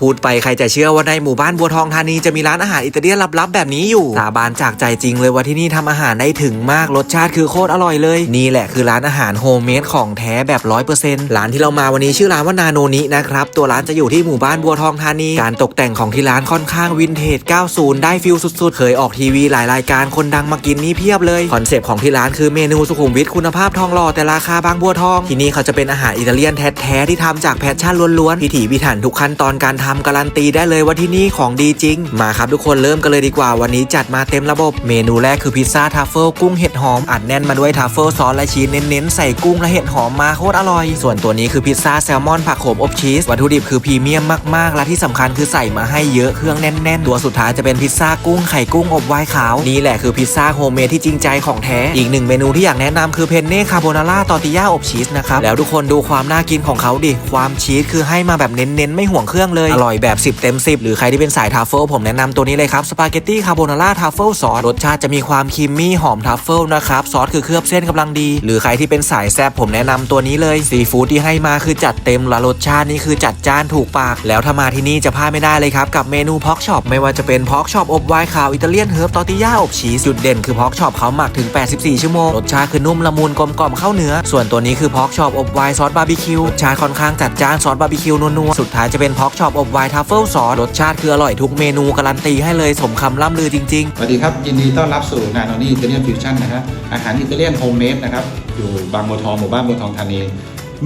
พูดไปใครจะเชื่อว่าในหมู่บ้านบัวทองธานีจะมีร้านอาหารอิตาเลียนลับๆแบบนี้อยู่ สาบานจากใจจริงเลยว่าที่นี่ทำอาหารได้ถึงมากรสชาติคือโคตรอร่อยเลย นี่แหละคือร้านอาหารโฮมเมดของแท้แบบร้อยเปอร์เซ็นต์ร้านที่เรามาวันนี้ชื่อร้านว่านาโนนินะครับ ตัวร้านจะอยู่ที่หมู่บ้านบัวทองธานี การตกแต่งของที่ร้านค่อนข้างวินเทจ 90 ได้ฟิลสุดๆ เคยออกทีวีหลายรายการคนดังมากินนี่เพียบเลย คอนเซปต์ของที่ร้านคือเมนูสุขุมวิทคุณภาพทองหล่อแต่ราคาบางบัวทอง ที่นี่เขาจะเป็นอาหารอิตาเลียนแท้ๆที่ทำจากแพชชั่นล้วนๆพิถีพิถันทุกขั้นตอนการทำการันตีได้เลยว่าที่นี่ของดีจริง มาครับทุกคนเริ่มกันเลยดีกว่า วันนี้จัดมาเต็มระบบ เมนูแรกคือพิซซ่าทัฟเฟิลกุ้งเห็ดหอมอัดแน่นมาด้วยทัฟเฟิลซอสและชีสเน้นๆใส่กุ้งและเห็ดหอมมาโคตรอร่อย ส่วนตัวนี้คือพิซซ่าแซลมอนผักโขมอบชีสวัตถุดิบคือพรีเมียมมากๆ และที่สำคัญคือใส่มาให้เยอะเครื่องแน่นๆ ตัวสุดท้ายจะเป็นพิซซ่ากุ้งไข่กุ้งอบไวน์ขาวนี่แหละคือพิซซ่าโฮมเมดที่จริงใจของแท้อีกหนึ่งเมนูที่อยากแนะนำคือเพนเน่คาโบนาร่าตอติย่าอบชีสนะครับแล้วทุกคนดูความน่ากินของเขาดิความชีสคือให้มาแบบเน้นๆไม่ห่วงเครื่องเลยร่อยแบบ 10 เต็ม 10 หรือใครที่เป็นสายทัฟเฟิลผมแนะนำตัวนี้เลยครับสปาเกตตี้คาโบนาร่าทัฟเฟิลซอสรสชาติจะมีความครีมมี่หอมทัฟเฟิลนะครับซอสคือเคลือบเส้นกำลังดี หรือใครที่เป็นสายแซ่บผมแนะนำตัวนี้เลยซีฟู้ดที่ให้มาคือจัดเต็มและรสชาตินี่คือจัดจ้านถูกปาก แล้วถ้ามาที่นี่จะพลาดไม่ได้เลยครับกับเมนูพ็อกช็อปไม่ว่าจะเป็นพ็อกช็อปอบไวน์ขาวอิตาเลียนเฮิร์บตอติย่าอบชีสจุดเด่นคือพ็อกช็อปเขาหมักถึง 84 ชั่วโมงรสชาติคือนุ่มละมุนกลมกล่อมเข้าเนื้อ ส่วนตัวนี้คือพ็อกช็อปอบไวน์ซอสบาร์บีคิวรสชาติค่อนข้างจัดจ้านซอสบาร์บีคิวนัวๆสุดท้ายจะเป็นพ็อกช็อปอบไวน์ทัฟเฟิลซอสรสชาติคืออร่อยทุกเมนูการันตีให้เลยสมคำล่ำลือจริงๆ สวัสดีครับ ยินดีต้อนรับสู่งานโนนี่อิตาเลียนฟิวชั่นนะฮะอาหารอิตาเลียนโฮมเมดนะครับ อยู่บางบัวทองหมู่บ้านบัวทองธานี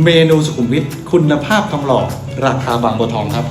เมนูสุขุมวิทคุณภาพทองหล่อราคาบางบัวทองครับ